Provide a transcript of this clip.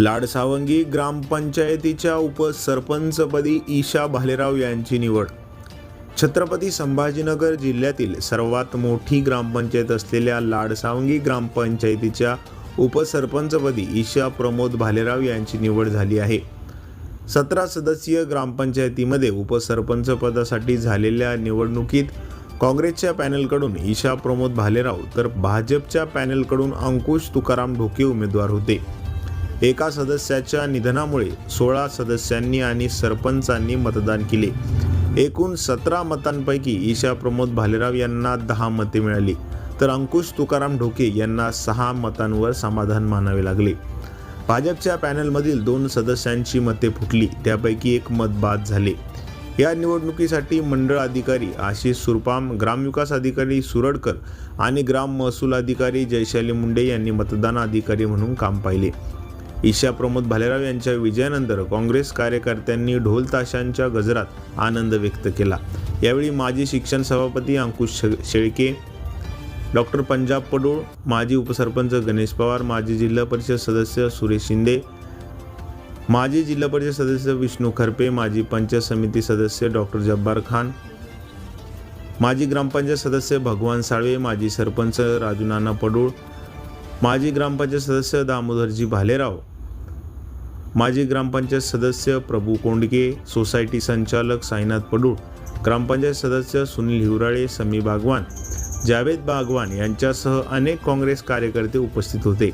लाडसावंगी ग्रामपंचायतीच्या उपसरपंचपदी ईशा भालेराव यांची निवड. छत्रपती संभाजीनगर जिल्ह्यातील सर्वात मोठी ग्रामपंचायत असलेल्या लाडसावंगी ग्रामपंचायतीच्या उपसरपंचपदी ईशा प्रमोद भालेराव यांची निवड झाली आहे. सतरा सदस्यीय ग्रामपंचायतीमध्ये उपसरपंच पदासाठी झालेल्या निवडणुकीत काँग्रेसच्या पॅनलकडून ईशा प्रमोद भालेराव तर भाजपच्या पॅनलकडून अंकुश तुकाराम ढोके उमेदवार होते. एका सदस्याच्या निधनामुळे सोळा सदस्यांनी आणि सरपंचांनी मतदान केले. एकूण सतरा मतांपैकी ईशा प्रमोद भालेराव यांना दहा मते मिळाली. तर अंकुश तुकाराम ढोके यांना सहा मतांवर समाधान मानावे लागले. भाजपच्या पॅनलमधील दोन सदस्यांची मते फुटली. त्यापैकी एक मत बाद झाले. या निवडणुकीसाठी मंडळ अधिकारी आशिष सुरपाम ग्रामविकास अधिकारी सुरडकर आणि ग्राम महसूल अधिकारी जयशाली मुंडे यांनी मतदान अधिकारी म्हणून काम पाहिले. ईशा प्रमोद भालेराव यांच्या विजयानंतर काँग्रेस कार्यकर्त्यांनी ढोल ताशांच्या गजरात आनंद व्यक्त केला. यावेळी माजी शिक्षण सभापती अंकुश शे- शेळके डॉक्टर पंजाब पडोळ माजी उपसरपंच गणेश पवार माजी जिल्हा परिषद सदस्य सुरेश शिंदे माजी जिल्हा परिषद सदस्य विष्णू खरपे माजी पंचायत समिती सदस्य डॉक्टर जब्बार खान माजी ग्रामपंचायत सदस्य भगवान साळवे माजी सरपंच राजू नाना पडोळ माजी ग्रामपंचायत सदस्य दामोदरजी भालेराव माजी ग्रामपंचायत सदस्य प्रभू कोंडके सोसायटी संचालक साईनाथ पडूळ ग्रामपंचायत सदस्य सुनील हिवराळे समी बागवान जावेद बागवान यांच्यासह अनेक काँग्रेस कार्यकर्ते उपस्थित होते.